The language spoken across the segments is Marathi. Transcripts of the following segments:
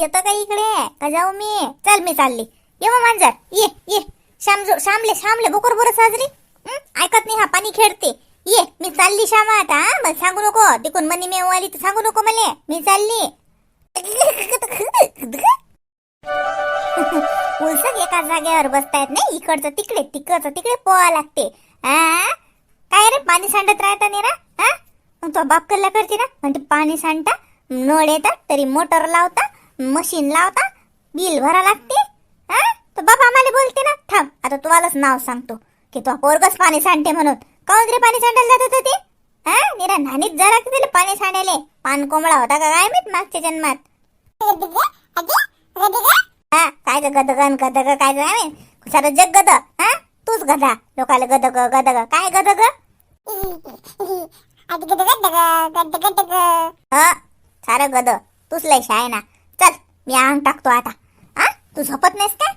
येतं का इकडे? का जाऊ मी? चल मी चालली. ये मग मांजर. ये ये. श्याम श्यामले श्यामले बोकर बरं साजरी. ऐकत नाही हा पाणी खेळते. ये मी चालली श्यामा आता मग सांगू नको. तिकून मनी मेव आली तर सांगू नको मले. मी चालली. उलसक एका जागेवर बसतायत नाही? इकडचं तिकडे तिकडचं तिकडे पोवा लागते. हा काय रे पाणी सांडत राहता नाही रा? हा मग तो बाप कल्ला करते ना? म्हणते पाणी सांडता नळ येतात तरी मोटर लावता मशीन लावता बिल भरा लागते हा? तर बाप आम्हाला बोलते ना थांब आता तुम्हालाच नाव सांगतो की तो पोरगच पाणी सांडते म्हणून. काऊन रे पाणी सांडायला जात होते ते? हा? निरा नानीत जरा किती पाणी सांडायले. पान कोंबडा होता का काय माहीत मागच्या जन्मात? हा काय ग गदगन गदग काय आम्ही सारं जग गद हा? तूच गदा लोकाला गदग गदग. काय गदग? हा सारं गद तूच लय आहे ना. चल मी अंग टाकतो आता. हा तू झोपत नाहीस काय?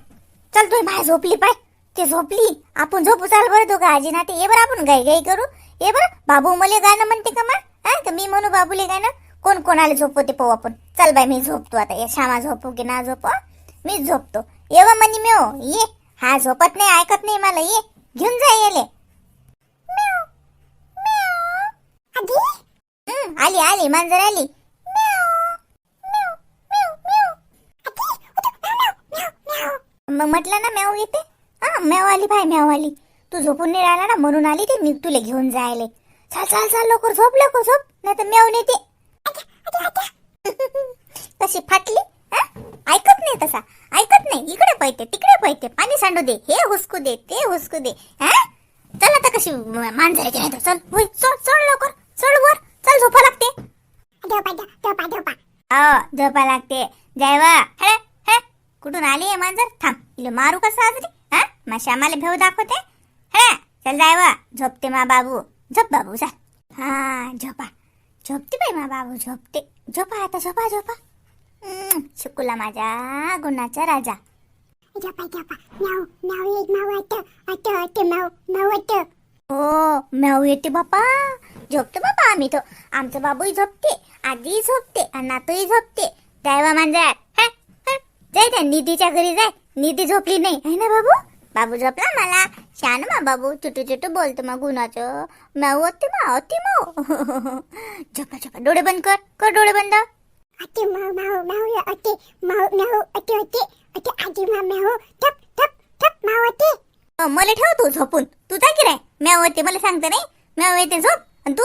चल तू बाहेर झोपली पाय. ते झोपली. आपण झोपू चाल बरं तू आजी ना ते ये बरं आपण गाई गाई करू. ये बरं. बाबू मले गाणं म्हणते का मा? हा का मी म्हणू बाबूले गाणं. कोण कोणाला झोपवते पाहू आपण. चल बाय मी झोपतो आता. ये श्यामा झोपू की ना झोप मी झोपतो. ये व मनी मेव ये. हा झोपत नाही ऐकत नाही मला. ये. घेऊन जा येले आली आली. मांजर आली. मग म्हटलं ना मेव येते. हा मेव आली बाय मेव आली. तू झोपून नाही राहिला ना म्हणून आली ते मी तुला घेऊन जायले. चाल चाल चाल लवकर झोप लवकर झोप नाही तर मेव नेते कशी फाटली हा? ऐकत नाही तसा. ऐकत नाही. इकडे पैते तिकडे पैते पाणी सांडू दे. हे हुसकू दे ते हुसकू दे हा? चल आता कशी म- मांजराची नाही तर चल होय चल चल लवकर. चल वर. चल झोपा लागते. हो झोपा लागते. जायवा कुठून आली आहे मांजर? थांब इले मारू का साजरी हा? मा श्यामाला भेव दाखवते? हे चल जायवा झोपते मा बाबू. झोप बाबू जा. हा झोपा. झोपते बाई मा बाबू झोपते. झोपा आता झोपा झोपा. शुकुला माझ्या गुणाचा राजा. हो म्याऊ येते बापा. झोपतो बापा आम्ही तो. आमचं बाबूही झोपते आजी झोपते आणि नातूही झोपते. मांजर हे, हे. जाय त्या निधीच्या घरी जाय. निधी झोपली नाही. है ना बाबू? बाबू झोपला मला. शान मा बाबू. चुटू चुटू बोलतो मग गुणाचं. म्याऊ होते मा होती माऊ. झोपा झोपा. डोळे बंद कर. कर डोळे बंद. अ, मला ठेव तू झोपून. तू जा की रे. म्याव होते मला सांगते नाही. म्याव येते झोप. आणि तू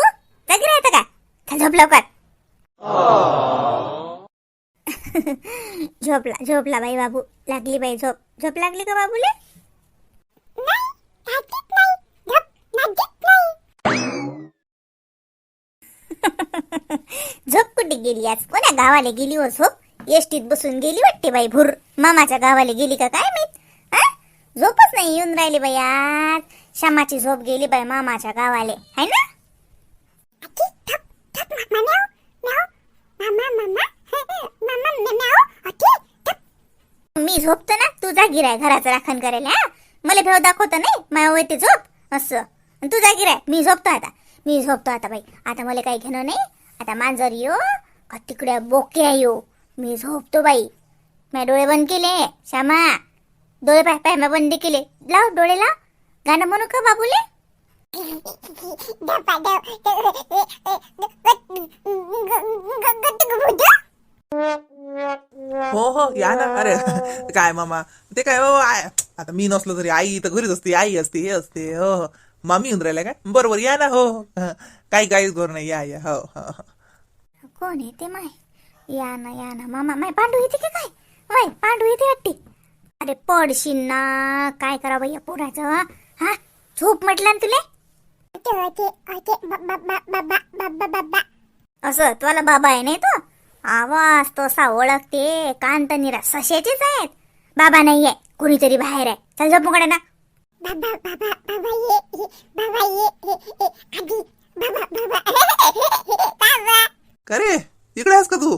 जा की राहतं का? चल झोप लवकर. झोपला झोपला बाई बाबू. लागली बाई झोप. झोप लागली का बाबूले? झोप कुठे गेली आज? कोण्या गावाला गेली हो झोप? एसटीत बसून गेली वाटते बाई भुर. मामाच्या गावाला गेली का काय माहीत? झोपच नाही येऊन राहिली बाई आज. श्यामाची झोप गेली बाई मामाच्या गावाले. है ना? मी झोपतो ना तू जागीर आहे घराचं राखण करायला हा मला भेव दाखवतो नाही माया ते झोप असं तू जागीर आहे मी झोपतो आता मी झोपतो आता बाई आता मला काही घेणं नाही आता मांजर यो का तिकडे बोक्या यो मी झोपतो बाई मी डोळे बंद केले श्यामा डोळे पाय पाय मी बंद केले लाव डोळे लाव गाणं म्हणू का बाबूले हो हो या ना. अरे काय मामा? ते काय हो आय आता मी नसलो तरी आई तर घरीच असते आई असते हे असते हो हो. मामी येऊन राहिल्या काय? बरोबर या ना हो हो. काही काहीच करू नाही या या हो हो हो. कोण येते माय? या ना या ना. मामा माय पांडू येते का काय? वय पांडू येते वाटते अरे पडशील ना. काय करा बाई या पोराचं हा? झोप म्हटलं ना तुले? असं तुला बाबा आहे नाही तो? आवाज तो असा ओळखते कान तर निरा सशाचेच आहेत. बाबा नाहीये कुणीतरी बाहेर आहे. चल झोप मुकडे ना का रे? इकडे आहेस का तू?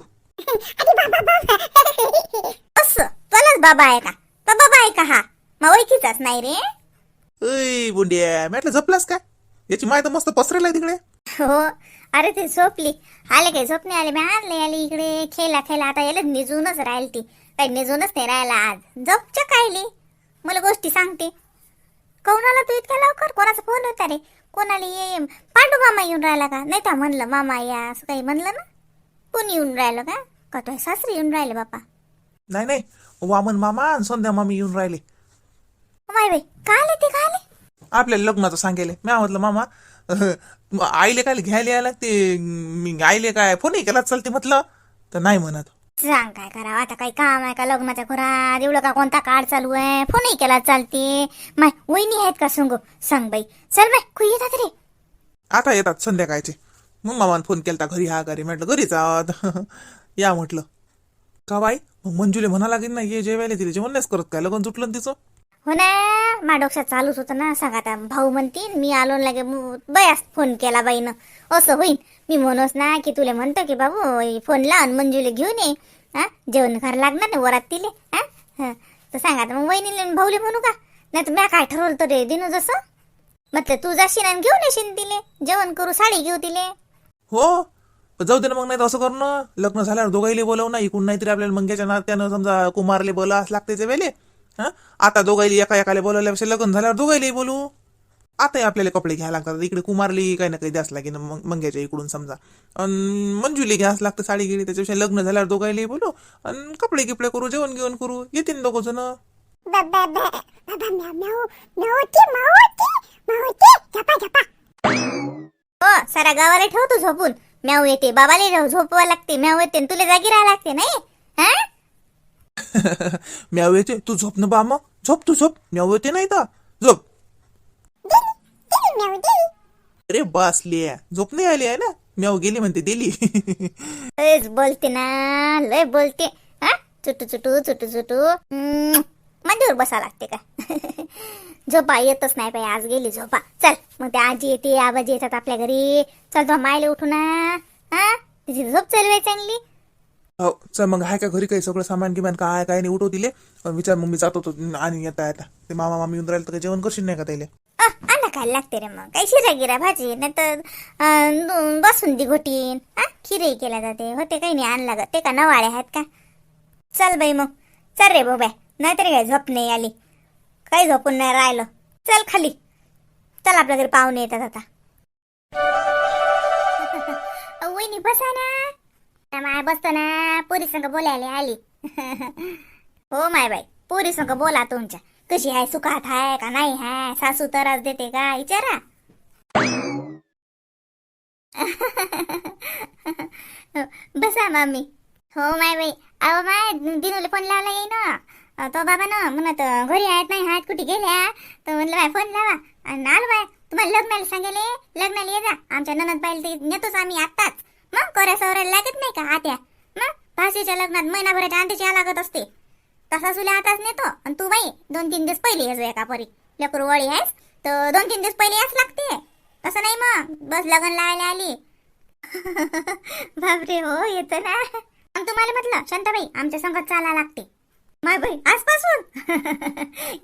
असं तुलाच बाबा. आहे का तो बाबा आहे का हा? मग ओळखीचाच नाही रे. ऐ बुंडिया म्हटलं झपलास काय? याची माय तर मस्त पसरेल आहे तिकडे. हो अरे ते झोपली. आले काही झोप नाही आले? मी आणले आले इकडे. खेळा खेळा आता याला निजूनच राहील ती काही निजूनच नाही राहिला आज. झोपच्या कायली. मला गोष्टी सांगते. कोण आला तू इतक्या लवकर? कोणाचा फोन होता रे? कोणाला ये पांडू मामा येऊन राहिला का? नाही तर म्हणलं मामा या असं काही म्हणलं ना? कोण येऊन राहिलं का? का तो सासरी येऊन राहिले बापा? नाही नाही. वामन मामा आणि संध्या मामी येऊन राहिले. माय बाई का आले ते? का आले? आपल्याला लग्नाचं सांगेले. मी म्हटलं मामा आईले काय घ्यायला यायला ते मी आईले काय फोनही केला चालते म्हटलं? तर नाही म्हणत. सांग काय करावं? आता काही काम आहे का? लग्नाच्या घरात? एवढं का कोणता कार्ड चालू आहे? फोनही केला चालते. माय वहिनी आहेत का सांगू? सांग बाई. चल बाय कुई येतात रे. आता येतात संध्याकाळचे. मग मामाने फोन केलता घरी हा घरी. म्हटलं घरीच आहोत या म्हटलं. का बाई? मग मंजुले म्हणा लागेल ना ये जेवायला तिला. जेवण नाहीच करत काय? लग्न सुटलं ना तिचं? हो ना माडोक्षा चालूच होतं ना. सांगा आता भाऊ म्हणतील मी आलो न लागे बयास फोन केला बाईनं. असं होईन. मी म्हणूस ना की तुला म्हणतो की बाबू फोन लावून मंजूले घेऊन ये. हा जेवण करायला लागणार ना वरात तिले. हा तर सांगा आता मग वहिनीले भाऊले म्हणू का? नाही तर म्या काय ठरवलं तर रे दिनू जसं? म्हटलं तू जाशील आणि घेऊन येशील तिले. जेवण करू साडी घेऊ तिले. हो? जाऊ दे ना मग नाही तर असं करणं लग्न झाल्यावर दोघाईले बोलव ना. इकून नाहीतरी आपल्याला मंग्याच्या नात्यानं समजा कुमारले बोलावंच लागते ते वेळे हा? आता दोघाईले एका एकाले बोलवल्यापेक्षा लग्न झाल्यावर दोघाईलाही बोलू? आताही आपल्याला कपडे घ्यायला लागतात. इकडे कुमारली काही ना काही द्यास लागेल. मग मंग्याच्या इकडून समजा. अन मंजुली घ्यास लागतं साडी गिडी त्याच्यापेक्षा लग्न झाल्यावर दोघायलाही बोलू. आणि कपडे गिपडे करू जेवण घेऊन करू. येतील दोघं जण हो सारा गावाला ठेवतो झोपून. म्याव येते. बाबाला झोपवा लागते. म्याव येते आणि तुला जागी राहा लागते नाही? हा? म्याव येते तू झोप ना बा मग झोप तू झोप म्याव येते नाही तर झोप अरे बसली झोप नाही आली आहे ना म्याव गेली म्हणते दिली लयच बोलते ना लय बोलते हा चुटू चुटू चुटू चुटू हम्म, बसा लागते का झोपा येतच नाही पाहिजे आज गेली झोपा. चल मग ते आजी येते आबाजी येतात आपल्या घरी. चल तो मायले उठू ना. हा? तिची झोप चालू आहे चांगली. हो चल मग आहे का घरी काही सगळं सामान किमान काय काय नाही उठव दिले विचार मग मी जातो तो आणि येता येता. ते मामा मामी येऊन राहिले तर काही जेवण करशील नाही का त्याला आणा खायला लागते रे मग. काही शिरा गिरा भाजी नाही तर बसून दी घोटीन. खिरही केल्या जाते. होते काही नाही आणला ग. ते का नवाळे आहेत का? चल बाई मग. चल रे बोबाय नाहीतरी काय झोप नाही आली. काही झोपून नाही राहिलं. चल खाली. चल आपल्या घरी पाहुणे येतात आता. वहिनी बसा ना. माय बसतो ना पोरी संग बोलायला आली. हो माय बाई पोरी संग बोला तुमच्या. कशी आहे सुखात आहे का नाही हाय सासू तरास देते का? विचारा. बसा मामी हो माय बाई. अहो माय दिनूला फोन लावला येई ना तो बाबा ना म्हणत घरी आहेत नाही आहेत कुठे गेल्या? तर म्हणलं बाय फोन लावा. आणि आलो बाय तुम्हाला लग्नाला सांगेल? लग्नाला ये जा. आमच्या ननद बाईल ते नेतोच आम्ही आत्ताच. मग कोऱ्या सवऱ्याला लागत नाही का आत्या? मग भाषेच्या लग्नात महिनाभराच्या अंतीची या लागत असते. तसा सुल्या आताच नेतो आणि तू बाई दोन तीन दिवस पहिले येजो एका परी. लेकरू वळी आहेस तर दोन तीन दिवस पहिले याच लागते. तसं नाही मग बस लग्न लावायला आली. बापरे हो येतो ना. आणि तुम्हाला म्हटलं शांताबाई आमच्या संगत चाला लागते. माय बाई आजपासून?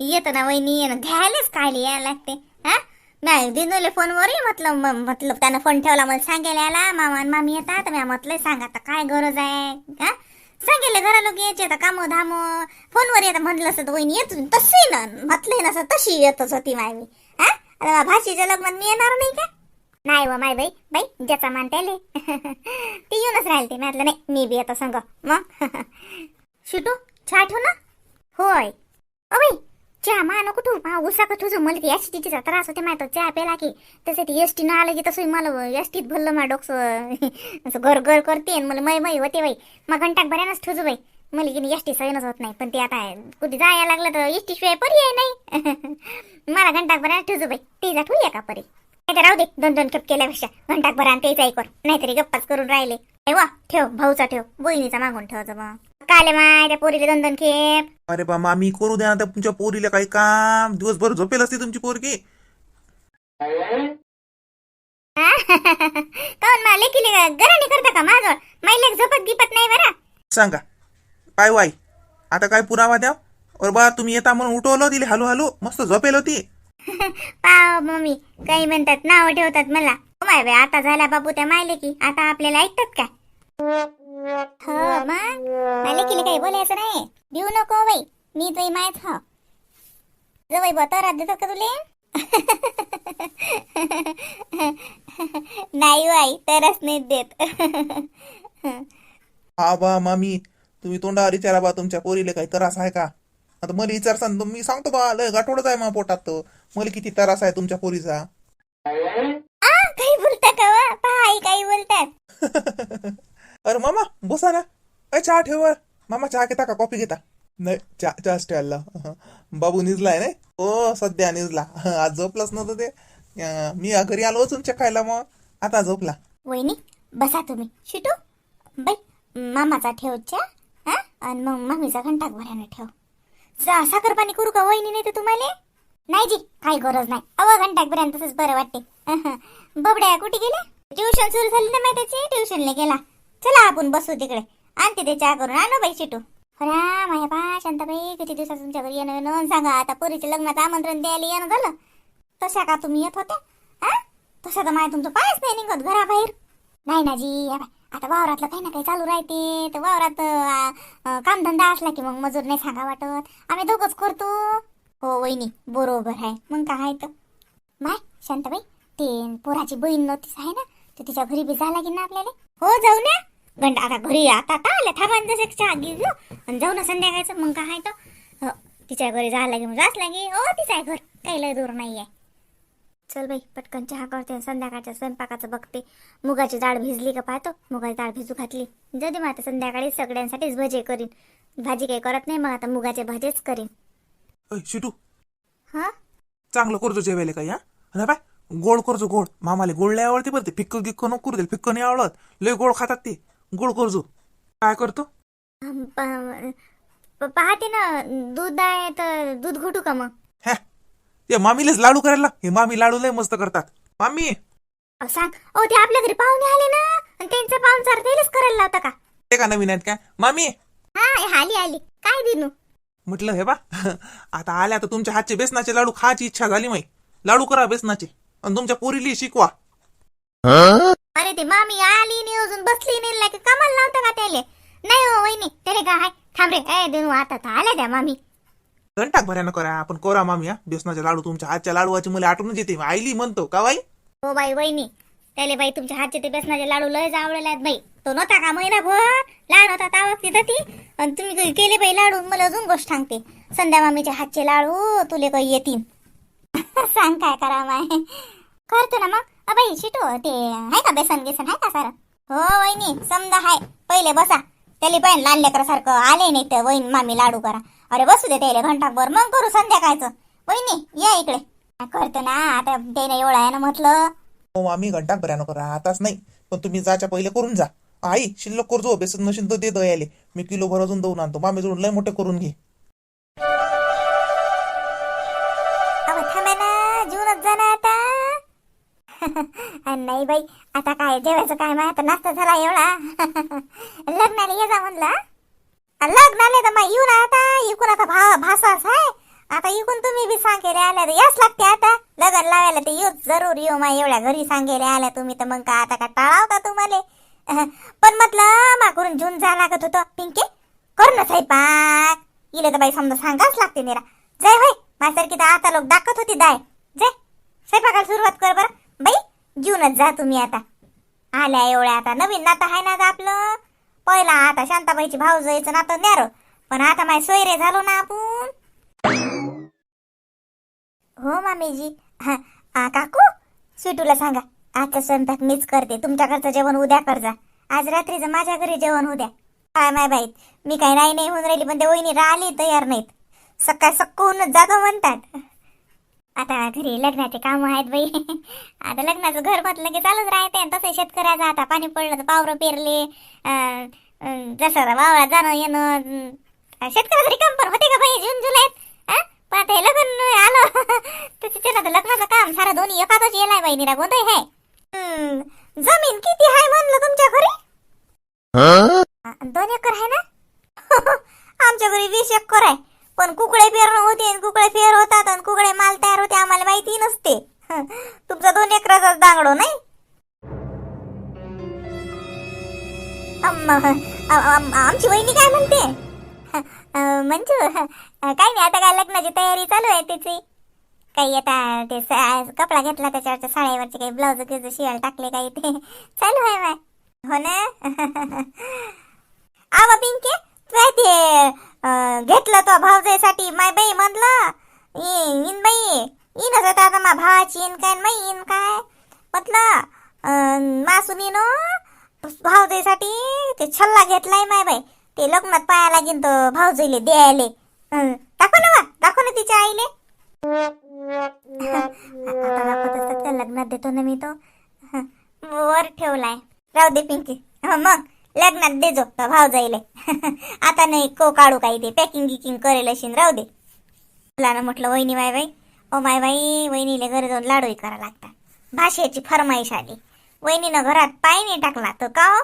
येतो ना वहिनी घ्यायलाच काय यायला लागते. हा? नाही दिनोले फोनवरही म्हटलं म्हटलं त्यानं फोन ठेवला मला सांगायला आला मामा आणि मामी येतात. मी म्हटलं सांग आता काय गरज आहे? हा? सांगेल घरा लोक यायचे आता कामो धामो. फोनवर येतं म्हटलं असतं तर वहिनी येत तशी ना म्हटलंय ना तशी येतच होती मामी. हा? आता भाषेच्या लग्नात मी येणार नाही का? नाही व माय बाई बाई ज्याचा मान त्याले. ती येऊनच राहिली ते म्हटलं नाही मी बी येतो सांग. मग? शिटू छाटू ना? चहा मा नको ठेवू हा उसा का मला ती ऍसिडिटीचा त्रास होते माहिती चहा प्याला की. तसे ती एसटी न आलं की तसं मला एसटीत भरलं मा डोकसं. असं घर घर करते आणि मला मै मय होते बाई. मग घंटाक बऱ्यानच ठेवू बाई. मला की एसटी सैनच होत नाही. पण ते आता कुठे जायला लागलं तर एस टी शिवाय पर्याय नाही. मला घंटाक बऱ्यानं ठेवू बाई. जा ठेवूया का परी. नाही राहू दे दोन दोन खेप केल्यापेक्षा. घंटाक बरा आणि तेच ऐकवर नाहीतरी गप्पाच करून राहिले. वा ठेव भाऊचा ठेव. बहिणीचा मागून ठेवतो मग. काले माय त्या पोरीले दोन दोन खेप. अरे बा मामी करू द्या ना त्या तुमच्या पोरीला काही काम. दिवसभर झोपेल असते तुमची पोरगी. काऊन मा लेकीले गराणी करता का माझं? माईले झोपत गिपत नाही बरा. सांगा. काय वाई. आता काय पुरावा द्या अरे बा तुम्ही येता म्हणून उठवलं तिला हलू हलू मस्त झोपेल होती. पाव मम्मी काही म्हणतात नाव ठेवतात मला. माय बाई आता झाला बाबू त्या मायले की आता आपल्याला ऐकतात का हो मग? मायले की काही बोलायचं नाही. देऊ नको बाई मी तुही माहीत हो जवळ बतरात देतात का तुले? नाही आई तरच नाही देत. हा बा मामी. तुम्ही तोंडावर विचारा बा तुमच्या पोरीले काही त्रास आहे का? आता मला विचारसान मी सांगतो बा लय गाठोडच आहे मा पोटात तर मला किती त्रास आहे तुमच्या पोरीचा. काही बोलता का वा? पहा आई काही बोलतात. अरे मामा बसा ना. अरे चहा ठेव मामा चहा घेता का? कॉफी घेता. नाही चहा चहाच ठेवला बाबू निजलाय नाही? हो सध्या निजला. आज झोपलाच नव्हतं ते. अं, मी घरी आलो अजून चेकायला मग. आता झोपला. वहिनी बसा तुम्ही. शिटू? बाई मामाचा ठेव च्या हा? आणि मग मामीचा घंटा भराने ठेव. सा- साखर पाणी करू का वहिनी नाही तर तुम्हाला? नाही जी काही गरज नाही. अव घंटाक पर्यंत तसंच बरं वाटते बबड्या कुठे गेले ट्युशन सुरू झाली ना माहिती ट्युशनला गेला. चला आपण बसू तिकडे. आण ते चहा करून. आणू बाई शिटू. अरे माया बा शांताबाई किती दिवसात तुमच्या घरी येणं येणं? सांगा आता पोरीच्या लग्नात आमंत्रण द्यायला येणं झालं. तशा का तुम्ही येत होत्या? हा? तसं तर माय तुमचं पायच नाही निघत घराबाहेर. नाही ना जी या आता वावरातलं काही ना काही चालू राहते. तर वावरात कामधंदा असला की मग मजूर नाही सांगा वाटत. आम्ही दोघंच करतो. हो वहिनी बरोबर आहे. मग काय आहे तर? माय शांताबाई ते पोराची बहीण नव्हतीच आहे ना तर तिच्या घरी बी जा लागेल ना आपल्याला? हो जाऊ ना. गंड आता घरी आता आता आले. थांबा जसं चहा घेऊ आणि जाऊ ना संध्याकाळचं. मग काय तर हो तिच्या घरी जा लागे मग जाच लागे हो तिचं घर. काही लय दूर नाही आहे चल बाई पटकन चहा करते संध्याकाळच्या स्वयंपाकाचं बघते. मुगाची डाळ भिजली का पाहतो? मुगाची डाळ भिजू घातली. जाऊ दे मग आता संध्याकाळी सगळ्यांसाठीच भजे करीन. भाजी काही करत नाही मग आता मुगाचे भजेच करीन. शिटू. हा? चांगलं करतो जेवायला काही हा? गोड करतो गोड. मामाले गोड लय आवडते बरं ते. फिक्क गिक्क नको करू दे फिक्क नाही आवडत. लय गोड खातात ते. गोड करजो. काय करतो? प- पाहते ना दूध आहे तर दूध घोटू का मग? हॅ ते मामीलेच लाडू करायला हे मामी लाडू लय मस्त करतात. मामी! सांग. ओ ते आपल्या घरी पाहुणे आले ना आणि त्यांचं पाहुणचार तेलच करायला लावता का? ते का नवीन आहेत काय? मामी! हा हे आली आली. काय दिनू म्हटलं हे बा. आता आल्या तर तुमच्या हातचे बेसनाचे लाडू खायची इच्छा झाली माई. लाडू करा बेसनाचे. आणि तुमच्या पोरीली शिकवा. अरे ते मामी आली नाही अजून बसली नाही लागे कामाला लावता का त्याले? नाही हो वहिनी त्याले का हाय? थांब रे ए दिनू आता तर आल्या त्या मामी. घंटाक भऱ्यानं करा आपण कोरा मामी हा. बेसनाचे लाडू तुमच्या हातच्या लाडूची मला आठवणच येते. आईली म्हणतो का बाई? हो बाई वहिनी त्याले बाई तुमच्या हातचे ते बेसनाचे लाडू लय आवडले आहेत बाई. तो नव्हता का महिनाभर? लहान होता तावक तिथं ती. आणि तुम्ही केले बाई लाडू मला अजून गोष्ट सांगते. संध्या मामीच्या हातचे लाडू तुले काही येतील. सांग काय करा माय करतो ना मग. अ बाई शिटू ते आहे का बेसन बेसन आहे का सारं? हो वहिनी समजा हाय पहिले बसा. त्याला पण लहान लेकरासारखं आले नाही तर वहीन मामी लाडू करा. अरे बसू दे त्याला घंटाभर. मग करू संध्याकाळचं. वहिनी या इकडे. करतो ना. आता त्याने एवढा आहे ना म्हटलं. हो मामी घंटा भऱ्यानं करा. आताच नाही. पण तुम्ही जाच्या पहिले करून जा. आई शिल्लक करतो. बेसन नशीन तर दे दयाले मी किलो भर अजून देऊन आणतो. मामी जोडून लय मोठे करून घे. नाही बाई आता काय जेवायचं काय माय आता नाश्ता झाला एवढा. लग्नाला ये जा म्हणला. लग्नाला तर मग येऊ ना आता इकून आता भा भासाच आहे आता इकून तुम्ही बी सांगेले आल्या तर याच लागते आता. लग्न लावायला तर येऊ जरूर येऊ मा एवढ्या घरी सांगेले आल्या तुम्ही तर मग का आता का टाळाव तुम्हाला. पण म्हटलं मागून जून जा लागत होतं पिंके. कर ना स्वयंपाक. इले तर बाई समजा सांगाच लागते निरा. जय होय माझ्यासारखी तर आता लोक दाखवत होती दाय. जय स्वयंपाकाला सुरुवात कर बरं. बाई जीवनच जा तुम्ही आता. आल्या एवढ्या आता. नवीन नातं आहे ना आपलं? पहिला आता शांताबाईची भाऊ जायचं नातं न्यारो. पण आता माय सोयरे झालो ना आपण. हो मामीजी. हा आ, काकू? स्वीटूला सांगा. आजचा स्वयंपाक मीच करते. तुमच्याकडचं जेवण उद्या कर जा. आज रात्रीचं माझ्या घरी जेवण उद्या. काय माय बाई? मी काही नाही नाही होऊन राहिली पण ते वहिनी राहिली तयार नाहीत. सकाळ सक्कूनच जातो म्हणतात. आता घरी लग्नाचे काम आहेत बाई. आता लग्नाचं घर म्हटलं की चालूच राहते. तसं शेतकऱ्याचं आता पाणी पडलं तर पावरं पेरले. जसं वावरात जाणं येणं शेतकऱ्याचं रिकाम पण होते का बाई जून जुलैत? हा? पण आता हे लग्न आलं. तर तिथे आता लग्नाचं काम सारं दोन्ही एकातच येलाय बाई निरा गोंधळ आहे. हम्म, जमीन किती आहे म्हणलं तुमच्या घरी? दोन एकर आहे ना? आमच्या घरी वीस एकर आहे. पण कुकडे पेरणं होते कुकडे फेर होतात आणि कुकडे आमची वहिनी काय म्हणते? मंजू काय नाही आता काय लग्नाची तयारी चालू आहे तिची. काही आता ते कपडा घेतला त्याच्यावरच्या साड्यावरचे काही ब्लाऊज गिज शिवायला टाकले काही ते. चालू आहे माय हो ना? आवा पिंके काय ते घेतलं तो भावजाईसाठी माय बाई म्हणलं इ- इन बाई इन असं आता मा भावाची इन काय माई इन काय? म्हटलं अं, मासुनीनो ते छल्ला घेतलाय माय बाई. ते लग्नात पाया लागेन तर भावजाईले द्यायले. दाखव ना दाखव ना तिच्या आईले. आता दाखवत असतात का लग्नात देतो ना मी तो. वर ठेवलाय. राहू दे पिंकी. मग लग्नात देजो तो भाव जाईले आता नाही को काढू काही ते? पॅकिंग गिकिंग करेल अशी राहू दे. मुलानं म्हटलं वहिनी माय बाई. ओ माय बाई वहिनीले घरी जाऊन लाडूही करा लागतात. भाषेची फरमाईश आली. वहिनीनं घरात पाय नाही टाकला तर का हो?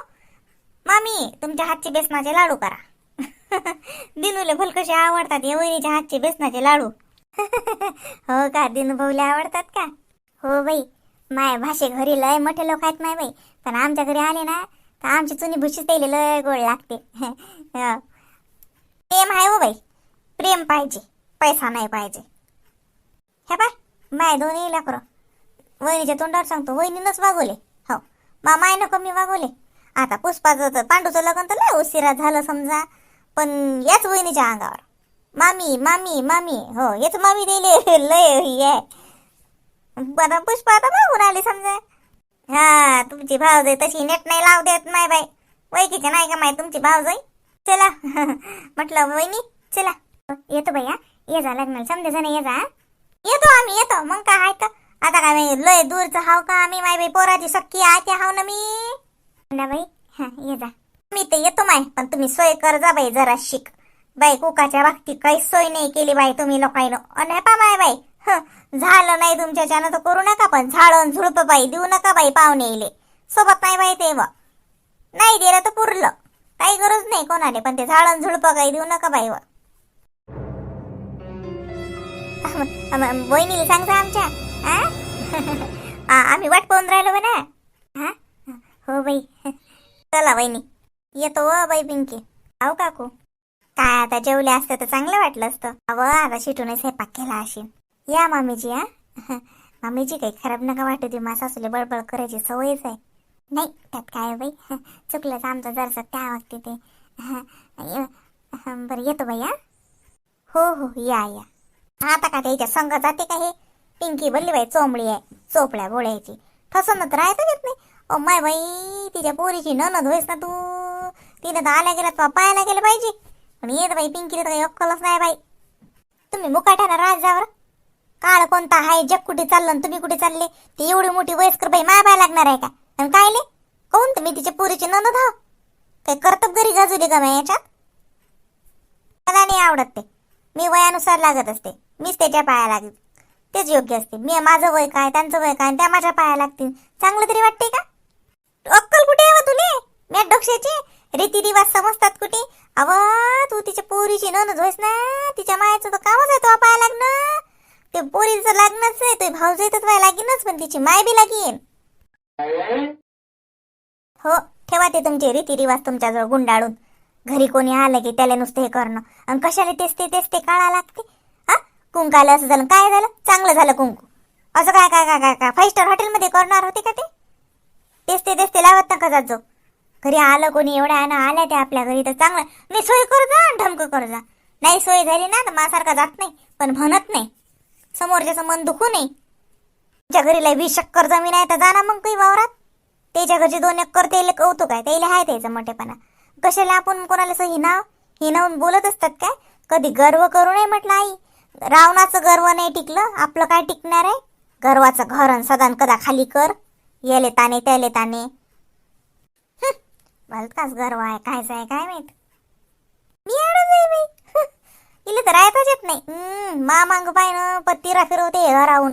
मामी तुमच्या हातचे बेसनाचे लाडू करा. दिनूले फुलकशी आवडतात या वहिनीच्या हातचे बेसनाचे लाडू. हो का दिनू भाऊले आवडतात का? हो बाई माय भाषे घरी लय मोठे लोक आहेत माय बाई पण आमच्या घरी आले ना तर आमची चुनी भुशी त्याला लय गोड लागते. हो. प्रेम आहे हो बाई प्रेम पाहिजे पैसा नाही पाहिजे. हे पाय माय दोन्ही लेकरं. वहिनीच्या तोंडावर सांगतो वहिनीनंच वागवले. मामा मा नको कमी वागवले. आता पुष्पाचं तर पांडूचं लग्न तर लय उशिरा झालं समजा. पण याच वहिनीच्या अंगावर. मामी मामी मामी. हो याच मामी दिले. लय आहे बरं पुष्पा आता मागून आली समजा. हा तुमची भावजाई तशी नेट नाही लाव देत नाही बाई. वैकीचे नाही का माय तुमची भावजाई चला. म्हटलं वहिनी चला. येतो बाई हा. ये जा लग्नाला. समजा जण ये जा येतो आम्ही येतो. मग काय तर? आता काय नाही लय दूरचं हाव का? आम्ही माय बाई पोराची सक्की आते हाव ना मी. ना बाई हा ये जा. मी ते येतो माय पण तुम्ही सोय कर जा बाई जरा शिक. बाई कुकाच्या बाबतीत काही सोय नाही केली बाई तुम्ही लोकांनो आणि पा माय बाई ह झालं नाही तुमच्याच्यानं तर करू नका पण झाडून झुडप बाई देऊ नका बाई पाहुणे येले सोबत नाही बाई ते व. नाही दिलं तर पुरलं. काही गरज नाही कोणाने पण ते झाडून झुडप काही देऊ नका बाई व. बहिणीला वहिनीला सांगता आमच्या. हा? आम्ही वाट पाहून राहिलो बा हा? हो बाई. चला वहिनी. येतो बाई पिंकी आहो काकू. काय आता जेवले असतं तर चांगलं वाटलं असतं. अव आता शिटूनच स्वयंपाक केला अशी या मामीजी हा. मामीजी काही खराब नका वाटू दे माझ्या सासूला बळबळ करायची सवयच आहे. नाही त्यात काय बाई? चुकलं तर आमचं जरसं त्या वागते ते. बरं येतो बाई हा. हो हो या या. आता का त्याच्या संग जाते का हे? पिंकी बोलली बाई चोंबडी आहे चोपड्या बोळ्याची ठसनच राहता येत नाही. ओ माय बाई तिच्या पोरीची ननद होईस ना तू. तिने तर आल्या गेल्या तुला पाहायला गेलं पाहिजे. पण येत बाई पिंकीला तर काही अक्कलच नाही बाई. तुम्ही मुकाट्यानं राजावर काळ कोणता आहे जग कुठे चाललं आणि तुम्ही कुठे चालले ती एवढी मोठी वयस्कर बाई माय बाय लागणार आहे का? आणि काय ले? कोण तुम्ही तिच्या पोरीची ननद हा काही करतब घरी गाजवली का मी याच्यात? मला नाही आवडत ते. मी वयानुसार लागत असते. मीच त्याच्या पाया लागत तेच योग्य असते. मी माझं वय काय त्यांचं वय काय त्या माझ्या पाया लागतील. चांगलं तरी वाटते का? अक्कल कुठे आहे तुले? मी डोक्षाची रीतिरिवाज समजतात कुठे? अव तू तिच्या पोरीची ननद होईस ना? तिच्या मायाचं तर कामच आहे तो पाया लागणं. ते पोरीचं लग्नच आहे ते भाऊ तर लागीनच पण तिची माय बी लागेन. हो ठेवा ते तुमचे रीतिरिवाज तुमच्याजवळ गुंडाळून. घरी कोणी आलं की त्याला नुसतं हे करणं. आणि कशाला तेच ते तेच ते काळा लागते? कुंक आलं असं झालं. काय झालं? चांगलं झालं कुंकू. असं काय काय काय काय काय? फाईव्ह स्टार हॉटेलमध्ये करणार होते का ते? तेच ते तेच ते लावत नका जात जो घरी आलं कोणी एवढ्या आहे ना आल्या त्या आपल्या घरी तर चांगलं. नाही सोय करू जा आणि ढमकं जा. नाही सोय झाली ना तर माझ्यासारखा जात नाही. पण म्हणत नाही. समोरच्याचं मन दुखू नये. तुमच्या घरी लय वीस शक्कर जमीन आहे तर जा ना मग काही वावरात. त्याच्या घरचे दोन एकर त्याला कौतुक आहे त्याला आहे त्याचं मोठेपणा. कशाला आपण कोणाला असं हिनाव हिनावून बोलत असतात काय? कधी गर्व करू नये म्हटलं आई. रावणाचं गर्व नाही टिकलं. आपलं काय टिकणार आहे? गर्वाचं घर अन सदान कदा खाली कर. याले ताने त्याले ताने. भलताच गर्व आहे. कायच आहे काय माहीत? मी आडच आहे बाई. इले तर राहताच येत नाही. मा मांग पाय ना पत्तीरा फिरवते घराहून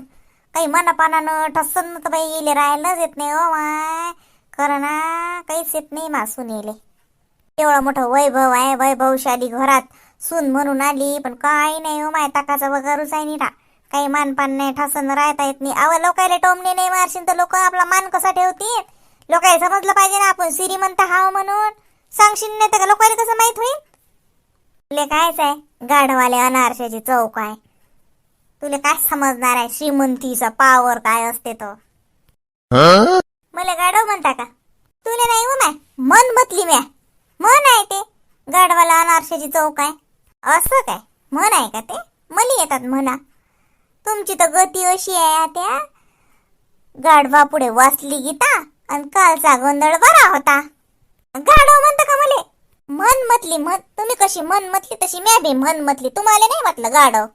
काही मनापानानं ठसन तर बाई इले राहायलाच येत नाही ओ माय. खरं ना काहीच येत नाही मासून येले एवढं मोठं वैभव आहे वैभवशाली घरात. सून म्हणून आली पण काही नाही हो माय ताकाचा वगैरेच आहे निरा. काही मानपान नाही ठासन राहता येत नाही. अव लोकायला टोमणे नाही मारशील तर लोक आपला मान कसा ठेवतील? लोकांना समजलं पाहिजे ना आपण श्रीमंत हाव म्हणून. सांगशील नाही तर का लोकांना कसं माहीत होईल? तुले कायच आहे? गाढवाले अनारशाची चौक आहे. तुला काय समजणार आहे? श्रीमंतीचा पावर काय असते तो? मला गाढव म्हणता का? तुला नाही हो माय मन बदली म्या. मन आहे ते. गाढवाला अनारशाची चौक आहे. असं काय? म्हण आहे का ते? मली येतात म्हणा. तुमची तर गती अशी आहे त्या गाढवा पुढे वाचली गीता आणि कालचा गोंधळ बरा होता. गाढव म्हणतं का मले? मन मतली मन तुम्ही कशी मन मतली तशी म्या बी मन मतली तुम्हाला नाही म्हटलं गाढव.